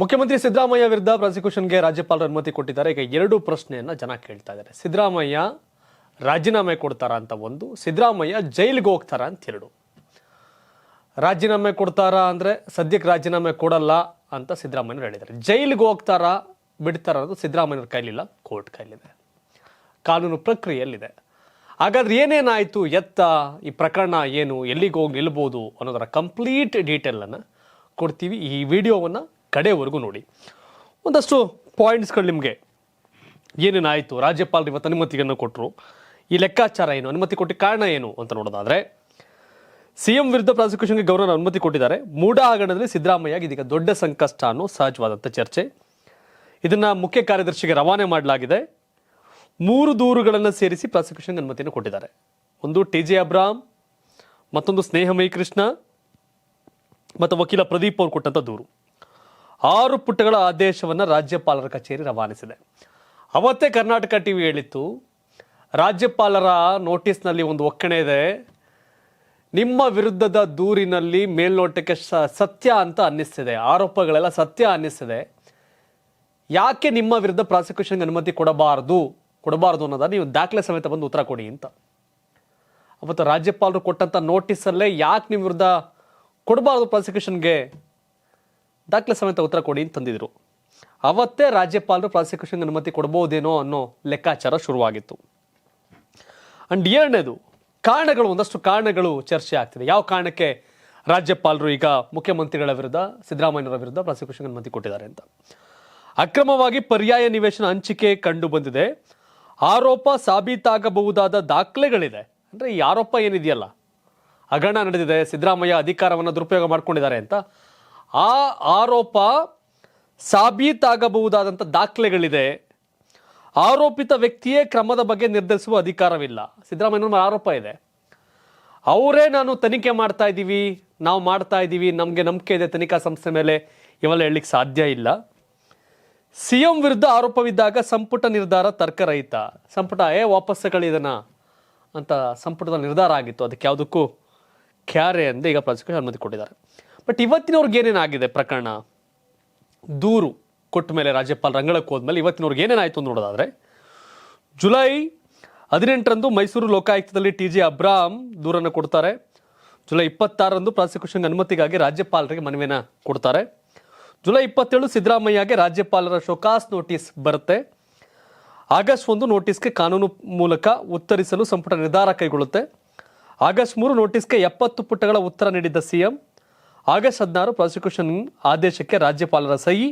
ಮುಖ್ಯಮಂತ್ರಿ ಸಿದ್ದರಾಮಯ್ಯ ವಿರುದ್ಧ ಪ್ರಾಸಿಕ್ಯೂಷನ್ಗೆ ರಾಜ್ಯಪಾಲರು ಅನುಮತಿ ಕೊಟ್ಟಿದ್ದಾರೆ. ಈಗ ಎರಡು ಪ್ರಶ್ನೆಯನ್ನು ಜನ ಕೇಳ್ತಾ ಇದ್ದಾರೆ. ಸಿದ್ದರಾಮಯ್ಯ ರಾಜೀನಾಮೆ ಕೊಡ್ತಾರಾ ಅಂತ ಒಂದು, ಸಿದ್ದರಾಮಯ್ಯ ಜೈಲಿಗೆ ಹೋಗ್ತಾರಾ ಅಂತ ಎರಡು. ರಾಜೀನಾಮೆ ಕೊಡ್ತಾರಾ ಅಂದರೆ ಸದ್ಯಕ್ಕೆ ರಾಜೀನಾಮೆ ಕೊಡಲ್ಲ ಅಂತ ಸಿದ್ದರಾಮಯ್ಯ ಹೇಳಿದ್ದಾರೆ. ಜೈಲಿಗೆ ಹೋಗ್ತಾರಾ, ಬಿಡ್ತಾರ ಅನ್ನೋದು ಸಿದ್ದರಾಮಯ್ಯವ್ರ ಕೈಲಿಲ್ಲ, ಕೋರ್ಟ್ ಕೈಲಿದೆ. ಕಾನೂನು ಪ್ರಕ್ರಿಯೆಯಲ್ಲಿದೆ. ಹಾಗಾದ್ರೆ ಏನೇನಾಯಿತು, ಎತ್ತ, ಈ ಪ್ರಕರಣ ಏನು, ಎಲ್ಲಿಗೆ ಹೋಗಿ ನಿಲ್ಬೋದು ಅನ್ನೋದರ ಕಂಪ್ಲೀಟ್ ಡೀಟೇಲನ್ನು ಕೊಡ್ತೀವಿ. ಈ ವಿಡಿಯೋವನ್ನು ಕಡೆವರೆಗೂ ನೋಡಿ. ಒಂದಷ್ಟು ಪಾಯಿಂಟ್ಸ್ಗಳು ನಿಮಗೆ. ಏನೇನಾಯಿತು ರಾಜ್ಯಪಾಲರು ಇವತ್ತು ಅನುಮತಿಯನ್ನು ಕೊಟ್ಟರು ಈ ಲೆಕ್ಕಾಚಾರ ಏನು? ಅನುಮತಿ ಕೊಟ್ಟ ಕಾರಣ ಏನು ಅಂತ ನೋಡೋದಾದ್ರೆ, ಸಿಎಂ ವಿರುದ್ಧ ಪ್ರಾಸಿಕ್ಯೂಷನ್ಗೆ ಗೌರವ ಅನುಮತಿ ಕೊಟ್ಟಿದ್ದಾರೆ. ಮೂಡ ಹಗರಣದಲ್ಲಿ ಸಿದ್ದರಾಮಯ್ಯ ಇದೀಗ ದೊಡ್ಡ ಸಂಕಷ್ಟ ಅನ್ನೋ ಸಹಜವಾದಂಥ ಚರ್ಚೆ. ಇದನ್ನು ಮುಖ್ಯ ಕಾರ್ಯದರ್ಶಿಗೆ ರವಾನೆ ಮಾಡಲಾಗಿದೆ. ಮೂರು ದೂರುಗಳನ್ನು ಸೇರಿಸಿ ಪ್ರಾಸಿಕ್ಯೂಷನ್ಗೆ ಅನುಮತಿಯನ್ನು ಕೊಟ್ಟಿದ್ದಾರೆ. ಒಂದು ಟಿ ಜೆ ಅಬ್ರಾಮ್, ಮತ್ತೊಂದು ಸ್ನೇಹಮಯಿ ಕೃಷ್ಣ ಮತ್ತು ವಕೀಲ ಪ್ರದೀಪ್ ಅವರು ಕೊಟ್ಟಂಥ ದೂರು. ಆರು ಪುಟಗಳ ಆದೇಶವನ್ನು ರಾಜ್ಯಪಾಲರ ಕಚೇರಿ ರವಾನಿಸಿದೆ. ಅವತ್ತೇ ಕರ್ನಾಟಕ ಟಿ ವಿ ಹೇಳಿತ್ತು, ರಾಜ್ಯಪಾಲರ ನೋಟಿಸ್ನಲ್ಲಿ ಒಂದು ಒಕ್ಕಣೆ ಇದೆ. ನಿಮ್ಮ ವಿರುದ್ಧದ ದೂರಿನಲ್ಲಿ ಮೇಲ್ನೋಟಕ್ಕೆ ಸತ್ಯ ಅಂತ ಅನ್ನಿಸ್ತಿದೆ. ಆರೋಪಗಳೆಲ್ಲ ಸತ್ಯ ಅನ್ನಿಸ್ತಿದೆ. ಯಾಕೆ ನಿಮ್ಮ ವಿರುದ್ಧ ಪ್ರಾಸಿಕ್ಯೂಷನ್ಗೆ ಅನುಮತಿ ಕೊಡಬಾರದು? ಕೊಡಬಾರದು ಅನ್ನೋದನ್ನ ನೀವು ದಾಖಲೆ ಸಮೇತ ಬಂದು ಉತ್ತರ ಕೊಡಿ ಅಂತ. ಅವತ್ತು ರಾಜ್ಯಪಾಲರು ಕೊಟ್ಟಂತ ನೋಟಿಸಲ್ಲೇ ಯಾಕೆ ನಿಮ್ಮ ವಿರುದ್ಧ ಕೊಡಬಾರದು ಪ್ರಾಸಿಕ್ಯೂಷನ್ಗೆ? ದಾಖಲೆ ಸಮೇತ ಉತ್ತರ ಕೊಡಿ ಅಂತ ತಂದಿದ್ರು. ಅವತ್ತೇ ರಾಜ್ಯಪಾಲರು ಪ್ರಾಸಿಕ್ಯೂಷನ್ ಅನುಮತಿ ಕೊಡಬಹುದೇನೋ ಅನ್ನೋ ಲೆಕ್ಕಾಚಾರ ಶುರುವಾಗಿತ್ತು. ಅಂಡ್ ಎರಡನೇದು, ಕಾರಣಗಳು, ಒಂದಷ್ಟು ಕಾರಣಗಳು ಚರ್ಚೆ ಆಗ್ತಿದೆ. ಯಾವ ಕಾರಣಕ್ಕೆ ರಾಜ್ಯಪಾಲರು ಈಗ ಮುಖ್ಯಮಂತ್ರಿಗಳ ವಿರುದ್ಧ, ಸಿದ್ದರಾಮಯ್ಯನವರ ವಿರುದ್ಧ ಪ್ರಾಸಿಕ್ಯೂಷನ್ ಅನುಮತಿ ಕೊಟ್ಟಿದ್ದಾರೆ ಅಂತ. ಅಕ್ರಮವಾಗಿ ಪರ್ಯಾಯ ನಿವೇಶನ ಹಂಚಿಕೆ ಕಂಡು ಬಂದಿದೆ ಆರೋಪ ಸಾಬೀತಾಗಬಹುದಾದ ದಾಖಲೆಗಳಿದೆ. ಅಂದ್ರೆ ಈ ಆರೋಪ ಏನಿದೆಯಲ್ಲ? ಹಗರಣ ನಡೆದಿದೆ, ಸಿದ್ದರಾಮಯ್ಯ ಅಧಿಕಾರವನ್ನು ದುರುಪಯೋಗ ಮಾಡ್ಕೊಂಡಿದ್ದಾರೆ ಅಂತ. ಆ ಆರೋಪ ಸಾಬೀತಾಗಬಹುದಾದಂಥ ದಾಖಲೆಗಳಿದೆ. ಆರೋಪಿತ ವ್ಯಕ್ತಿಯೇ ಕ್ರಮದ ಬಗ್ಗೆ ನಿರ್ಧರಿಸುವ ಅಧಿಕಾರವಿಲ್ಲ. ಸಿದ್ದರಾಮಯ್ಯನ ಆರೋಪ ಇದೆ. ಅವರೇ ನಾನು ತನಿಖೆ ಮಾಡ್ತಾ ಇದ್ದೀವಿ, ನಾವು ಮಾಡ್ತಾ ಇದ್ದೀವಿ, ನಮಗೆ ನಂಬಿಕೆ ಇದೆ ತನಿಖಾ ಸಂಸ್ಥೆ ಮೇಲೆ, ಇವೆಲ್ಲ ಹೇಳಲಿಕ್ಕೆ ಸಾಧ್ಯ ಇಲ್ಲ. ಸಿ ಎಂ ವಿರುದ್ಧ ಆರೋಪವಿದ್ದಾಗ ಸಂಪುಟ ನಿರ್ಧಾರ ತರ್ಕರಹಿತ. ಸಂಪುಟ, ಏ, ವಾಪಸ್ ಕಳಿದನ ಅಂತ ಸಂಪುಟದ ನಿರ್ಧಾರ ಆಗಿತ್ತು. ಅದಕ್ಕೆ ಯಾವುದಕ್ಕೂ ಕ್ಯಾರೆ ಅಂದೆ ಈಗ ಪ್ರಾಸಿಕ್ಯೂಷನ್ ಅನುಮತಿ ಕೊಟ್ಟಿದ್ದಾರೆ. ಬಟ್ ಇವತ್ತಿನವ್ರಿಗೆ ಏನೇನಾಗಿದೆ ಪ್ರಕರಣ? ದೂರು ಕೊಟ್ಟ ಮೇಲೆ ರಾಜ್ಯಪಾಲ ರಂಗಳಕ್ಕೆ ಹೋದ್ಮೇಲೆ ಇವತ್ತಿನವ್ರಿಗೆ ಏನೇನಾಯಿತು ಅಂತ ನೋಡೋದಾದ್ರೆ, ಜುಲೈ ಹದಿನೆಂಟರಂದು ಮೈಸೂರು ಲೋಕಾಯುಕ್ತದಲ್ಲಿ ಟಿ ಜಿ ಅಬ್ರಾಮ್ ದೂರನ್ನು ಕೊಡ್ತಾರೆ. ಜುಲೈ ಇಪ್ಪತ್ತಾರರಂದು ಪ್ರಾಸಿಕ್ಯೂಷನ್ ಅನುಮತಿಗಾಗಿ ರಾಜ್ಯಪಾಲರಿಗೆ ಮನವಿನ ಕೊಡ್ತಾರೆ. ಜುಲೈ ಇಪ್ಪತ್ತೇಳು ಸಿದ್ದರಾಮಯ್ಯಗೆ ರಾಜ್ಯಪಾಲರ ಶೋಕಾಸ್ ನೋಟಿಸ್ ಬರುತ್ತೆ. ಆಗಸ್ಟ್ ಒಂದು ನೋಟಿಸ್ಗೆ ಕಾನೂನು ಮೂಲಕ ಉತ್ತರಿಸಲು ಸಂಪುಟ ನಿರ್ಧಾರ ಕೈಗೊಳ್ಳುತ್ತೆ. ಆಗಸ್ಟ್ ಮೂರು ನೋಟಿಸ್ಗೆ ಎಪ್ಪತ್ತು ಪುಟಗಳ ಉತ್ತರ ನೀಡಿದ್ದ ಸಿಎಂ ಆಗಸ್ಟ್ ಹದಿನಾರು ಪ್ರಾಸಿಕ್ಯೂಷನ್ ಆದೇಶಕ್ಕೆ ರಾಜ್ಯಪಾಲರ ಸಹಿ.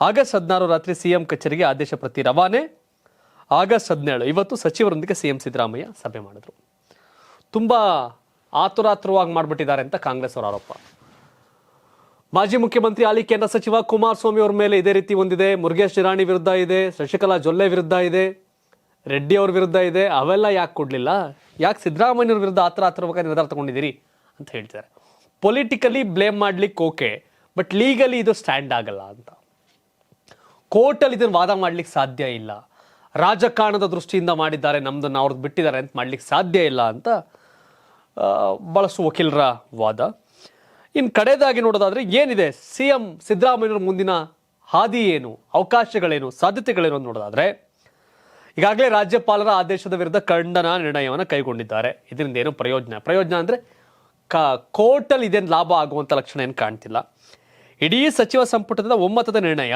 ಆಗಸ್ಟ್ ಹದಿನಾರು ರಾತ್ರಿ ಸಿಎಂ ಕಚೇರಿಗೆ ಆದೇಶ ಪ್ರತಿ ರವಾನೆ. ಆಗಸ್ಟ್ ಹದಿನೇಳು, ಇವತ್ತು ಸಚಿವರೊಂದಿಗೆ ಸಿಎಂ ಸಿದ್ದರಾಮಯ್ಯ ಸಭೆ ಮಾಡಿದರು. ತುಂಬ ಆತುರಾತುರವಾಗಿ ಮಾಡಿಬಿಟ್ಟಿದ್ದಾರೆ ಅಂತ ಕಾಂಗ್ರೆಸ್ ಅವರ ಆರೋಪ. ಮಾಜಿ ಮುಖ್ಯಮಂತ್ರಿ ಹಾಲಿ ಕೇಂದ್ರ ಸಚಿವ ಕುಮಾರಸ್ವಾಮಿ ಅವರ ಮೇಲೆ ಇದೇ ರೀತಿ ಒಂದಿದೆ ಮುರುಗೇಶ್ ನಿರಾಣಿ ವಿರುದ್ಧ ಇದೆ. ಶಶಿಕಲಾ ಜೊಲ್ಲೆ ವಿರುದ್ಧ ಇದೆ. ರೆಡ್ಡಿ ಅವ್ರ ವಿರುದ್ಧ ಇದೆ. ಅವೆಲ್ಲ ಯಾಕೆ ಕೊಡಲಿಲ್ಲ? ಯಾಕೆ ಸಿದ್ದರಾಮಯ್ಯವ್ರ ವಿರುದ್ಧ ಆತರ ಆತರವಾಗಿ ನಿರ್ಧಾರ ತಗೊಂಡಿದ್ದೀರಿ ಅಂತ ಹೇಳ್ತಾರೆ ಪೊಲಿಟಿಕಲಿ ಬ್ಲೇಮ್ ಮಾಡ್ಲಿಕ್ಕೆ ಓಕೆ ಬಟ್ ಲೀಗಲಿ ಇದು ಸ್ಟ್ಯಾಂಡ್ ಆಗಲ್ಲ ಅಂತ. ಕೋರ್ಟಲ್ಲಿ ಇದನ್ನು ವಾದ ಮಾಡ್ಲಿಕ್ಕೆ ಸಾಧ್ಯ ಇಲ್ಲ. ರಾಜಕಾರಣದ ದೃಷ್ಟಿಯಿಂದ ಮಾಡಿದ್ದಾರೆ ನಮ್ಮದನ್ನು ಅವ್ರದ್ದು ಬಿಟ್ಟಿದ್ದಾರೆ ಅಂತ ಮಾಡ್ಲಿಕ್ಕೆ ಸಾಧ್ಯ ಇಲ್ಲ ಅಂತ ಬಳಸು ವಕೀಲರ ವಾದ. ಇನ್ನು ಕಡೆದಾಗಿ ನೋಡೋದಾದ್ರೆ ಏನಿದೆ? ಸಿ ಎಂ ಸಿದ್ದರಾಮಯ್ಯವ್ರ ಮುಂದಿನ ಹಾದಿ ಏನು? ಅವಕಾಶಗಳೇನು? ಸಾಧ್ಯತೆಗಳೇನು ನೋಡೋದಾದ್ರೆ, ಈಗಾಗಲೇ ರಾಜ್ಯಪಾಲರ ಆದೇಶದ ವಿರುದ್ಧ ಖಂಡನ ನಿರ್ಣಯವನ್ನು ಕೈಗೊಂಡಿದ್ದಾರೆ. ಇದರಿಂದ ಏನು ಪ್ರಯೋಜನ? ಪ್ರಯೋಜನ ಅಂದರೆ ಕ ಕೋರ್ಟಲ್ಲಿ ಇದೇನು ಲಾಭ ಆಗುವಂಥ ಲಕ್ಷಣ ಏನು ಕಾಣ್ತಿಲ್ಲ. ಇಡೀ ಸಚಿವ ಸಂಪುಟದ ಒಮ್ಮತದ ನಿರ್ಣಯ.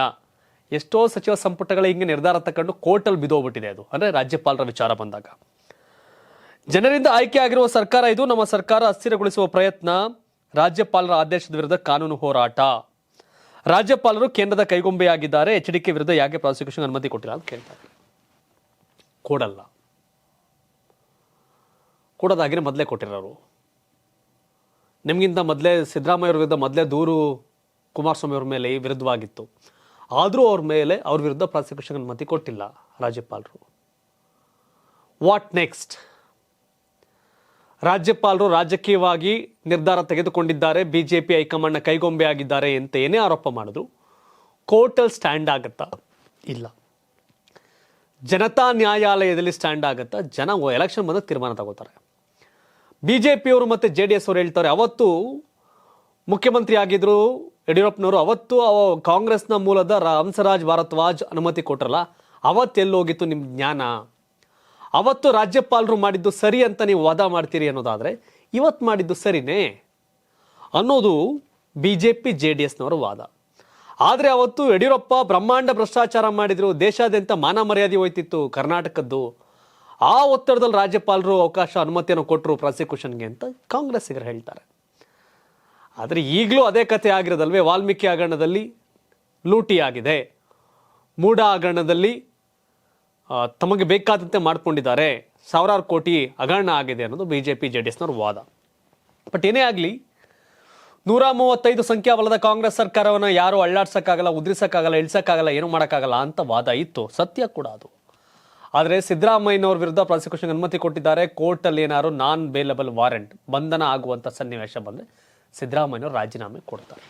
ಎಷ್ಟೋ ಸಚಿವ ಸಂಪುಟಗಳ ಹಿಂಗೆ ನಿರ್ಧಾರ ತಗೊಂಡು ಕೋರ್ಟಲ್ಲಿ ಬಿದೋಗ್ಬಿಟ್ಟಿದೆ ಅದು. ಅಂದರೆ ರಾಜ್ಯಪಾಲರ ವಿಚಾರ ಬಂದಾಗ. ಜನರಿಂದ ಆಯ್ಕೆ ಆಗಿರುವ ಸರ್ಕಾರ ಇದು. ನಮ್ಮ ಸರ್ಕಾರ ಅಸ್ಥಿರಗೊಳಿಸುವ ಪ್ರಯತ್ನ. ರಾಜ್ಯಪಾಲರ ಆದೇಶದ ವಿರುದ್ಧ ಕಾನೂನು ಹೋರಾಟ. ರಾಜ್ಯಪಾಲರು ಕೇಂದ್ರದ ಕೈಗೊಂಬೆಯಾಗಿದ್ದಾರೆ. ಎಚ್ ಡಿ ಕೆ ವಿರುದ್ಧ ಯಾಕೆ ಪ್ರಾಸಿಕ್ಯೂಷನ್ ಅನುಮತಿ ಕೊಟ್ಟಿಲ್ಲ ಅಂತ ಕೇಳ್ತಾರೆ ಕೊಡಲ್ಲ. ಕೊಡೋದಾಗಿನೇ ಮೊದಲೇ ಕೊಟ್ಟಿರೋರು. ನಿಮಗಿಂತ ಮೊದಲೇ ಸಿದ್ದರಾಮಯ್ಯ ವಿರುದ್ಧ ಮೊದಲೇ ದೂರು ಕುಮಾರಸ್ವಾಮಿ ಅವ್ರ ಮೇಲೆ ವಿರುದ್ಧವಾಗಿತ್ತು. ಆದರೂ ಅವ್ರ ಮೇಲೆ ಅವ್ರ ವಿರುದ್ಧ ಪ್ರಾಸಿಕ್ಯೂಷನ್ ಅನುಮತಿ ಕೊಟ್ಟಿಲ್ಲ ರಾಜ್ಯಪಾಲರು. ವಾಟ್ ನೆಕ್ಸ್ಟ್ ರಾಜ್ಯಪಾಲರು ರಾಜಕೀಯವಾಗಿ ನಿರ್ಧಾರ ತೆಗೆದುಕೊಂಡಿದ್ದಾರೆ ಬಿ ಜೆ ಪಿ ಹೈಕಮಾಂಡ್ನ ಕೈಗೊಂಬೆ ಆಗಿದ್ದಾರೆ ಅಂತ ಏನೇ ಆರೋಪ ಮಾಡಿದ್ರು ಕೋರ್ಟಲ್ಲಿ ಸ್ಟ್ಯಾಂಡ್ ಆಗತ್ತಾ? ಇಲ್ಲ. ಜನತಾ ನ್ಯಾಯಾಲಯದಲ್ಲಿ ಸ್ಟ್ಯಾಂಡ್ ಆಗುತ್ತಾ? ಜನ ಎಲೆಕ್ಷನ್ ಬಂದ ತೀರ್ಮಾನ ತಗೋತಾರೆ. ಬಿ ಜೆ ಪಿಯವರು ಮತ್ತು ಜೆ ಡಿ ಎಸ್ ಅವರು ಹೇಳ್ತಾರೆ, ಅವತ್ತು ಮುಖ್ಯಮಂತ್ರಿ ಆಗಿದ್ರು ಯಡಿಯೂರಪ್ಪನವರು, ಅವತ್ತು ಅವ ಕಾಂಗ್ರೆಸ್ನ ಮೂಲದ ಹಂಸರಾಜ್ ಭಾರದ್ವಾಜ್ ಅನುಮತಿ ಕೊಟ್ರಲ್ಲ ಅವತ್ತೆಲ್ಲೋಗಿತ್ತು ನಿಮ್ಮ ಜ್ಞಾನ? ಅವತ್ತು ರಾಜ್ಯಪಾಲರು ಮಾಡಿದ್ದು ಸರಿ ಅಂತ ನೀವು ವಾದ ಮಾಡ್ತೀರಿ ಅನ್ನೋದಾದರೆ, ಇವತ್ತು ಮಾಡಿದ್ದು ಸರಿನೇ? ಅನ್ನೋದು B J P J D ಎಸ್ನವರು ವಾದ. ಆದರೆ ಅವತ್ತು ಯಡಿಯೂರಪ್ಪ ಬ್ರಹ್ಮಾಂಡ ಭ್ರಷ್ಟಾಚಾರ ಮಾಡಿದ್ರು, ದೇಶಾದ್ಯಂತ ಮಾನ ಮರ್ಯಾದೆ ಹೋಯ್ತಿತ್ತು ಕರ್ನಾಟಕದ್ದು. ಆ ಒತ್ತಡದಲ್ಲಿ ರಾಜ್ಯಪಾಲರು ಅವಕಾಶ ಅನುಮತಿಯನ್ನು ಕೊಟ್ಟರು ಪ್ರಾಸಿಕ್ಯೂಷನ್ಗೆ ಅಂತ ಕಾಂಗ್ರೆಸ್ಸಿಗರು ಹೇಳ್ತಾರೆ. ಆದರೆ ಈಗಲೂ ಅದೇ ಕಥೆ ಆಗಿರೋದಲ್ವೇ? ವಾಲ್ಮೀಕಿ ಹಗರಣದಲ್ಲಿ ಲೂಟಿ ಆಗಿದೆ. ಮೂಡ ಹಗರಣದಲ್ಲಿ ತಮಗೆ ಬೇಕಾದಂತೆ ಮಾಡಿಕೊಂಡಿದ್ದಾರೆ. ಸಾವಿರಾರು ಕೋಟಿ ಹಗರಣ ಆಗಿದೆ ಅನ್ನೋದು B J P J D ಎಸ್ನವ್ರ ವಾದ. ಬಟ್ ಏನೇ ಆಗಲಿ, ನೂರ ಮೂವತ್ತೈದು ಸಂಖ್ಯಾಬಲದ ಕಾಂಗ್ರೆಸ್ ಸರ್ಕಾರವನ್ನು ಯಾರು ಅಳ್ಳಾಡ್ಸೋಕ್ಕಾಗಲ್ಲ, ಉದ್ರಿಸೋಕ್ಕಾಗಲ್ಲ, ಇಳಿಸೋಕ್ಕಾಗಲ್ಲ, ಏನು ಮಾಡೋಕ್ಕಾಗಲ್ಲ ಅಂತ ವಾದ ಇತ್ತು. ಸತ್ಯ ಕೂಡ ಅದು. ಆದರೆ ಸಿದ್ದರಾಮಯ್ಯನವ್ರ ವಿರುದ್ಧ ಪ್ರಾಸಿಕ್ಯೂಷನ್ ಅನುಮತಿ ಕೊಟ್ಟಿದ್ದಾರೆ. ಕೋರ್ಟಲ್ಲಿ ಏನಾದ್ರು ನಾನ್ ಬೇಲಬಲ್ ವಾರೆಂಟ್ ಬಂಧನ ಆಗುವಂಥ ಸನ್ನಿವೇಶ ಬಂದರೆ ಸಿದ್ದರಾಮಯ್ಯನವ್ರು ರಾಜೀನಾಮೆ ಕೊಡ್ತಾರೆ.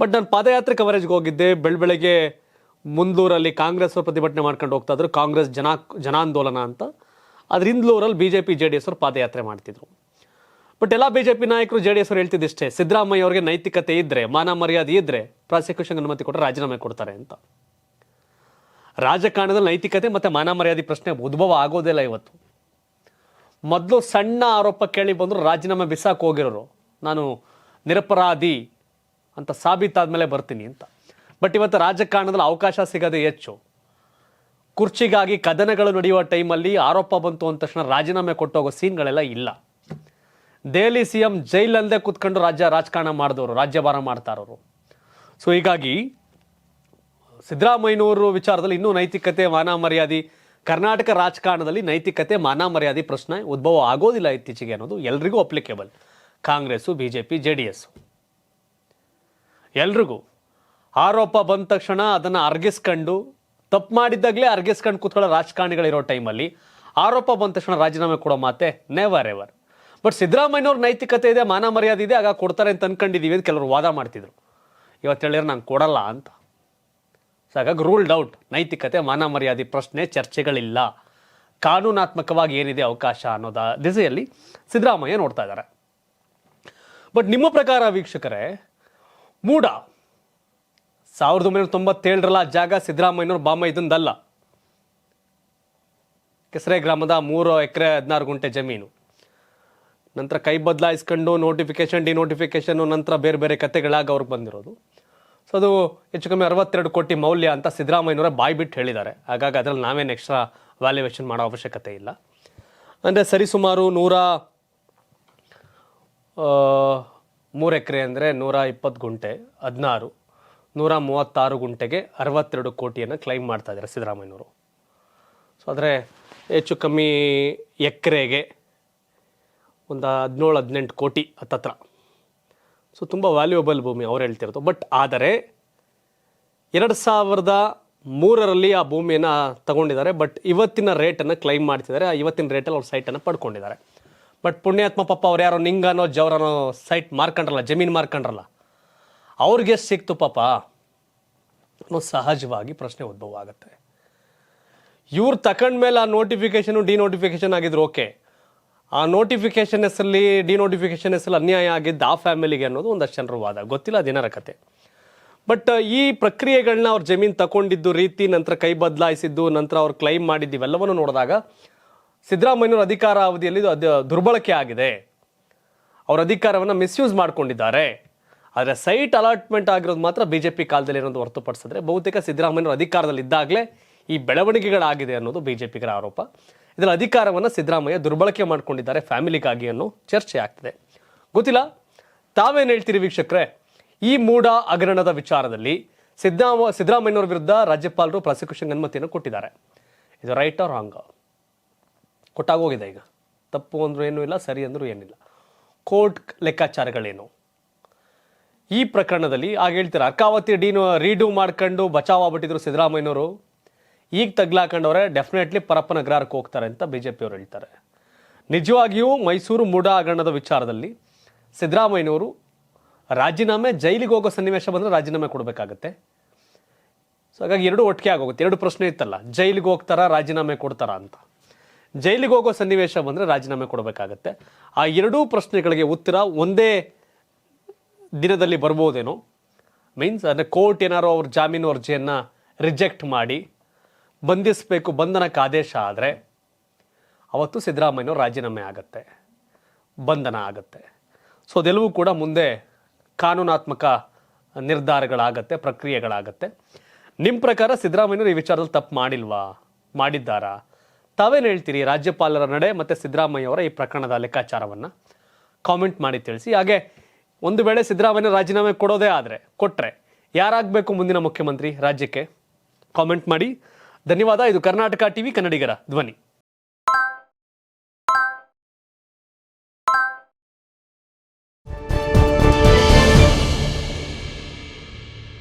ಬಟ್ ನಾನು ಪಾದಯಾತ್ರೆ ಕವರೇಜ್ಗೆ ಹೋಗಿದ್ದೆ. ಬೆಳಬೆಳಗ್ಗೆ ಮುಂದೂರಲ್ಲಿ ಕಾಂಗ್ರೆಸ್ ಪ್ರತಿಭಟನೆ ಮಾಡ್ಕೊಂಡು ಹೋಗ್ತಾ ಇದ್ರು. ಕಾಂಗ್ರೆಸ್ ಜನ, ಜನಾಂದೋಲನ ಅಂತ. ಅದ್ರ ಹಿಂದ್ಲೂರಲ್ಲಿ B J P J D S ಅವರು ಪಾದಯಾತ್ರೆ ಮಾಡ್ತಿದ್ರು. ಬಟ್ ಎಲ್ಲ ಬಿ ಜೆ ಪಿ ನಾಯಕರು ಜೆ ಡಿ ಎಸ್ ಅವರು ಹೇಳ್ತಿದ್ದಿಷ್ಟೇ, ಸಿದ್ದರಾಮಯ್ಯ ಅವರಿಗೆ ನೈತಿಕತೆ ಇದ್ದರೆ ಮಾನ ಮರ್ಯಾದೆ ಇದ್ದರೆ ಪ್ರಾಸಿಕ್ಯೂಷನ್ ಅನುಮತಿ ಕೊಟ್ಟರೆ ರಾಜೀನಾಮೆ ಕೊಡ್ತಾರೆ ಅಂತ. ರಾಜಕಾರಣದಲ್ಲಿ ನೈತಿಕತೆ ಮತ್ತು ಮಾನ ಮರ್ಯಾದೆ ಪ್ರಶ್ನೆ ಉದ್ಭವ ಆಗೋದಿಲ್ಲ ಇವತ್ತು. ಮೊದಲು ಸಣ್ಣ ಆರೋಪ ಕೇಳಿ ಬಂದರೂ ರಾಜೀನಾಮೆ ಬಿಸಾಕ್ ಹೋಗಿರೋರು. ನಾನು ನಿರಪರಾಧಿ ಅಂತ ಸಾಬೀತಾದ್ಮೇಲೆ ಬರ್ತೀನಿ ಅಂತ. ಬಟ್ ಇವತ್ತು ರಾಜಕಾರಣದಲ್ಲಿ ಅವಕಾಶ ಸಿಗದೆ ಹೆಚ್ಚು. ಕುರ್ಚಿಗಾಗಿ ಕದನಗಳು ನಡೆಯುವ ಟೈಮಲ್ಲಿ ಆರೋಪ ಬಂತು ಅಂದ ತಕ್ಷಣ ರಾಜೀನಾಮೆ ಕೊಟ್ಟೋಗೋ ಸೀನ್ಗಳೆಲ್ಲ ಇಲ್ಲ. ದೆಹಲಿ ಸಿ ಎಂ ಜೈಲಲ್ಲದೆ ಕೂತ್ಕೊಂಡು ರಾಜ್ಯ ರಾಜಕಾರಣ ಮಾಡಿದವರು, ರಾಜ್ಯಭಾರ ಮಾಡ್ತಾರೋರು ಸೊ ಹೀಗಾಗಿ ಸಿದ್ದರಾಮಯ್ಯನವರು ವಿಚಾರದಲ್ಲಿ ಇನ್ನೂ ನೈತಿಕತೆ ಮಾನ ಮರ್ಯಾದೆ, ಕರ್ನಾಟಕ ರಾಜಕಾರಣದಲ್ಲಿ ನೈತಿಕತೆ ಮಾನ ಮರ್ಯಾದೆ ಪ್ರಶ್ನೆ ಉದ್ಭವ ಆಗೋದಿಲ್ಲ ಇತ್ತೀಚೆಗೆ ಅನ್ನೋದು ಎಲ್ರಿಗೂ applicable. Congress B J P J D S ಎಲ್ರಿಗೂ ಆರೋಪ ಬಂದ ತಕ್ಷಣ ಅದನ್ನು ಅರ್ಗಿಸ್ಕೊಂಡು, ತಪ್ಪು ಮಾಡಿದ್ದಾಗಲೇ ಅರ್ಗಿಸ್ಕೊಂಡು ಕೂತ್ಕೊಳ್ಳೋ ರಾಜಕಾರಣಿಗಳಿರೋ ಟೈಮಲ್ಲಿ ಆರೋಪ ಬಂದ ತಕ್ಷಣ ರಾಜೀನಾಮೆ ಕೊಡೋ ಮಾತೆ ನೆವರ್ ಎವರ್ ಬಟ್ ಸಿದ್ದರಾಮಯ್ಯನವ್ರ ನೈತಿಕತೆ ಇದೆ, ಮಾನ ಮರ್ಯಾದೆ ಇದೆ, ಆಗ ಕೊಡ್ತಾರೆ ಅಂತ ಅನ್ಕೊಂಡಿದ್ದೀವಿ ಅಂತ ಕೆಲವರು ವಾದ ಮಾಡ್ತಿದ್ರು. ಇವತ್ತು ಹೇಳಿದ್ರೆ ನಾನು ಕೊಡಲ್ಲ ಅಂತ. ಸೊ ಹಾಗಾಗಿ ರೂಲ್ಡ್ ಔಟ್ ನೈತಿಕತೆ, ಮಾನ ಮರ್ಯಾದೆ ಪ್ರಶ್ನೆ ಚರ್ಚೆಗಳಿಲ್ಲ. ಕಾನೂನಾತ್ಮಕವಾಗಿ ಏನಿದೆ ಅವಕಾಶ ಅನ್ನೋದ ದಿಸೆಯಲ್ಲಿ ಸಿದ್ದರಾಮಯ್ಯ ನೋಡ್ತಾ ಇದ್ದಾರೆ. ಬಟ್ ನಿಮ್ಮ ಪ್ರಕಾರ ವೀಕ್ಷಕರೇ, ಮೂಡ. ಸಾವಿರದ ಒಂಬೈನೂರ ತೊಂಬತ್ತೇಳರಲ್ಲ ಜಾಗ ಸಿದ್ದರಾಮಯ್ಯನವ್ರ ಬಾಮ ಇದೊಂದಲ್ಲ ಕೆಸರೆ ಗ್ರಾಮದ ಮೂರು ಎಕರೆ ಹದಿನಾರು ಗುಂಟೆ ಜಮೀನು. ನಂತರ ಕೈ ಬದಲಾಯಿಸ್ಕೊಂಡು ನೋಟಿಫಿಕೇಶನ್ ಡಿನೋಟಿಫಿಕೇಶನ್ ನಂತರ ಬೇರೆ ಬೇರೆ ಕತೆಗಳಾಗಿ ಅವ್ರಿಗೆ ಬಂದಿರೋದು. ಸೊ ಅದು ಹೆಚ್ಚು ಕಮ್ಮಿ ಅರವತ್ತೆರಡು ಕೋಟಿ ಮೌಲ್ಯ ಅಂತ ಸಿದ್ದರಾಮಯ್ಯನವರ ಬಾಯ್ ಬಿಟ್ಟು ಹೇಳಿದ್ದಾರೆ. ಹಾಗಾಗಿ ಅದರಲ್ಲಿ ನಾವೇನು ಎಕ್ಸ್ಟ್ರಾ ವ್ಯಾಲ್ಯೂಯೇಷನ್ ಮಾಡೋ ಅವಶ್ಯಕತೆ ಇಲ್ಲ. ಅಂದರೆ ಸರಿಸುಮಾರು ನೂರ ಮೂರು ಎಕರೆ ಅಂದರೆ ನೂರ ಇಪ್ಪತ್ತು ಗುಂಟೆ, ಹದಿನಾರು, ನೂರ ಮೂವತ್ತಾರು ಗುಂಟೆಗೆ ಅರವತ್ತೆರಡು ಕೋಟಿಯನ್ನು ಕ್ಲೈಮ್ ಮಾಡ್ತಾ ಇದ್ದಾರೆ ಸಿದ್ದರಾಮಯ್ಯನವರು. ಸೊ ಆದರೆ ಹೆಚ್ಚು ಕಮ್ಮಿ ಎಕರೆಗೆ ಒಂದು ಹದಿನೇಳು, ಹದಿನೆಂಟು ಕೋಟಿ ಹತ್ತತ್ರ. ಸೊ ತುಂಬ ವ್ಯಾಲ್ಯೂಯಬಲ್ ಭೂಮಿ ಅವ್ರು ಹೇಳ್ತಿರೋದು. ಬಟ್ ಆದರೆ, ಎರಡು ಸಾವಿರದ ಮೂರರಲ್ಲಿ ಆ ಭೂಮಿಯನ್ನು ತಗೊಂಡಿದ್ದಾರೆ. ಬಟ್ ಇವತ್ತಿನ ರೇಟನ್ನು ಕ್ಲೈಮ್ ಮಾಡ್ತಿದ್ದಾರೆ. ಆ ಇವತ್ತಿನ ರೇಟಲ್ಲಿ ಅವ್ರು ಸೈಟನ್ನು ಪಡ್ಕೊಂಡಿದ್ದಾರೆ. ಬಟ್ ಪುಣ್ಯಾತ್ಮ ಪಾಪ ಅವ್ರು ಯಾರೋ ನಿಂಗಾನೋ, ಜವರನೋ ಸೈಟ್ ಮಾರ್ಕೊಂಡ್ರಲ್ಲ, ಜಮೀನು ಮಾರ್ಕೊಂಡ್ರಲ್ಲ, ಅವ್ರಿಗೆ ಸಿಕ್ತು ಪಾಪ ಅನ್ನೋ ಸಹಜವಾಗಿ ಪ್ರಶ್ನೆ ಉದ್ಭವ ಆಗುತ್ತೆ. ಇವ್ರು ತಗೊಂಡ್ಮೇಲೆ ಆ ನೋಟಿಫಿಕೇಶನು ಡಿನೋಟಿಫಿಕೇಶನ್ ಆಗಿದ್ರು ಓಕೆ ಆ ನೋಟಿಫಿಕೇಶನ್ ಹೆಸರಲ್ಲಿ ಡಿನೋಟಿಫಿಕೇಶನ್ ಹೆಸರಲ್ಲಿ ಅನ್ಯಾಯ ಆಗಿದ್ದು ಆ ಫ್ಯಾಮಿಲಿಗೆ ಅನ್ನೋದು ಒಂದಷ್ಟು ಜನರ ವಾದ. ಗೊತ್ತಿಲ್ಲ ಅದೇನಾರ ಕತೆ. ಬಟ್ ಈ ಪ್ರಕ್ರಿಯೆಗಳನ್ನ ಅವ್ರ ಜಮೀನು ತಗೊಂಡಿದ್ದು ರೀತಿ, ನಂತರ ಕೈ ಬದಲಾಯಿಸಿದ್ದು, ನಂತರ ಅವ್ರು ಕ್ಲೈಮ್ ಮಾಡಿದ್ದು, ಇವೆಲ್ಲವನ್ನು ನೋಡಿದಾಗ ಸಿದ್ದರಾಮಯ್ಯನವ್ರ ಅಧಿಕಾರ ಅವಧಿಯಲ್ಲಿ ಅದು ದುರ್ಬಳಕೆ ಆಗಿದೆ. ಅವರ ಅಧಿಕಾರವನ್ನು ಮಿಸ್ಯೂಸ್ ಮಾಡ್ಕೊಂಡಿದ್ದಾರೆ. ಆದರೆ ಸೈಟ್ ಅಲಾಟ್ಮೆಂಟ್ ಆಗಿರೋದು ಮಾತ್ರ ಬಿ ಜೆ ಪಿ ಕಾಲದಲ್ಲಿ ಇರೋದು ಹೊರತುಪಡಿಸಿದ್ರೆ ಬಹುತೇಕ ಸಿದ್ದರಾಮಯ್ಯನವರು ಅಧಿಕಾರದಲ್ಲಿ ಇದ್ದಾಗಲೇ ಈ ಬೆಳವಣಿಗೆಗಳಾಗಿದೆ ಅನ್ನೋದು ಬಿಜೆಪಿಗರ ಆರೋಪ. ಇದರ ಅಧಿಕಾರವನ್ನು ಸಿದ್ದರಾಮಯ್ಯ ದುರ್ಬಳಕೆ ಮಾಡ್ಕೊಂಡಿದ್ದಾರೆ ಫ್ಯಾಮಿಲಿಗಾಗಿ ಅನ್ನೋ ಚರ್ಚೆ ಆಗ್ತಿದೆ. ಗೊತ್ತಿಲ್ಲ? ತಾವೇನು ಹೇಳ್ತೀರಿ ವೀಕ್ಷಕರೇ? ಈ ಮೂಡ ಹಗರಣದ ವಿಚಾರದಲ್ಲಿ ಸಿದ್ದರಾಮ, ಸಿದ್ದರಾಮಯ್ಯನವರ ವಿರುದ್ಧ ರಾಜ್ಯಪಾಲರು ಪ್ರಾಸಿಕ್ಯೂಷನ್ ಅನುಮತಿಯನ್ನು ಕೊಟ್ಟಿದ್ದಾರೆ. ಇದು ರೈಟ್ ಆರ್ ರಾಂಗ್ ಕೊಟ್ಟಾಗೋಗಿದೆ ಈಗ. ತಪ್ಪು ಅಂದರೂ ಏನೂ ಇಲ್ಲ, ಸರಿ ಅಂದರೂ ಏನಿಲ್ಲ. ಕೋರ್ಟ್ ಲೆಕ್ಕಾಚಾರಗಳೇನು? ಈ ಪ್ರಕರಣದಲ್ಲಿ ಆಗ ಹೇಳ್ತೀರ? ಅರ್ಕಾವತಿ ಡೀನು ರೀಡು ಮಾಡ್ಕೊಂಡು ಬಚಾವ್ ಆಗ್ಬಿಟ್ಟಿದ್ರು ಸಿದ್ದರಾಮಯ್ಯನವರು. ಈಗ ತಗ್ಲಾಕೊಂಡವ್ರೆ ಡೆಫಿನೆಟ್ಲಿ ಪರಪ್ಪನ ಅಗ್ರಹಾರಕ್ಕೆ ಹೋಗ್ತಾರೆ ಅಂತ ಬಿ ಜೆ ಪಿಯವರು ಹೇಳ್ತಾರೆ. ನಿಜವಾಗಿಯೂ ಮೈಸೂರು ಮೂಡ ಹಗರಣದ ವಿಚಾರದಲ್ಲಿ ಸಿದ್ದರಾಮಯ್ಯನವರು ರಾಜೀನಾಮೆ ಜೈಲಿಗೆ ಹೋಗೋ ಸನ್ನಿವೇಶ ಬಂದರೆ ರಾಜೀನಾಮೆ ಕೊಡಬೇಕಾಗತ್ತೆ. ಸೊ ಹಾಗಾಗಿ ಎರಡು ಒಟ್ಟಿಗೆ ಆಗೋಗುತ್ತೆ. ಎರಡು ಪ್ರಶ್ನೆ ಇತ್ತಲ್ಲ, ಜೈಲಿಗೆ ಹೋಗ್ತಾರಾ, ರಾಜೀನಾಮೆ ಕೊಡ್ತಾರಾ ಅಂತ. ಜೈಲಿಗೆ ಹೋಗೋ ಸನ್ನಿವೇಶ ಬಂದರೆ ರಾಜೀನಾಮೆ ಕೊಡಬೇಕಾಗತ್ತೆ. ಆ ಎರಡೂ ಪ್ರಶ್ನೆಗಳಿಗೆ ಉತ್ತರ ಒಂದೇ ದಿನದಲ್ಲಿ ಬರ್ಬೋದೇನೋ? ಮೀನ್ಸ್ ಅಂದರೆ ಕೋರ್ಟ್ ಏನಾರು ಅವ್ರ ಜಾಮೀನು ಅರ್ಜಿಯನ್ನು ರಿಜೆಕ್ಟ್ ಮಾಡಿ ಬಂಧಿಸಬೇಕು, ಬಂಧನಕ್ಕೆ ಆದೇಶ ಆದರೆ ಅವತ್ತು ಸಿದ್ದರಾಮಯ್ಯನವ್ರು ರಾಜೀನಾಮೆ ಆಗತ್ತೆ, ಬಂಧನ ಆಗತ್ತೆ. ಸೊ ಅದೆಲ್ಲವೂ ಕೂಡ ಮುಂದೆ ಕಾನೂನಾತ್ಮಕ ನಿರ್ಧಾರಗಳಾಗತ್ತೆ, ಪ್ರಕ್ರಿಯೆಗಳಾಗತ್ತೆ. ನಿಮ್ಮ ಪ್ರಕಾರ ಸಿದ್ದರಾಮಯ್ಯವ್ರು ಈ ವಿಚಾರದಲ್ಲಿ ತಪ್ಪು ಮಾಡಿಲ್ವಾ? ಮಾಡಿದ್ದಾರಾ? ತಾವೇನು ಹೇಳ್ತೀರಿ, ರಾಜ್ಯಪಾಲರ ನಡೆ ಮತ್ತು ಸಿದ್ದರಾಮಯ್ಯ ಅವರ ಈ ಪ್ರಕರಣದ ಲೆಕ್ಕಾಚಾರವನ್ನು? ಕಾಮೆಂಟ್ ಮಾಡಿ ತಿಳಿಸಿ. ಹಾಗೆ ಒಂದು ವೇಳೆ ಸಿದ್ದರಾಮಯ್ಯ ರಾಜೀನಾಮೆ ಕೊಡೋದೇ ಆದರೆ ಕೊಟ್ಟರೆ ಯಾರಾಗಬೇಕು ಮುಂದಿನ ಮುಖ್ಯಮಂತ್ರಿ ರಾಜ್ಯಕ್ಕೆ? ಕಾಮೆಂಟ್ ಮಾಡಿ. ಧನ್ಯವಾದ ಇದು ಕರ್ನಾಟಕ ಟಿವಿ ಕನ್ನಡಿಗರ ಧ್ವನಿ.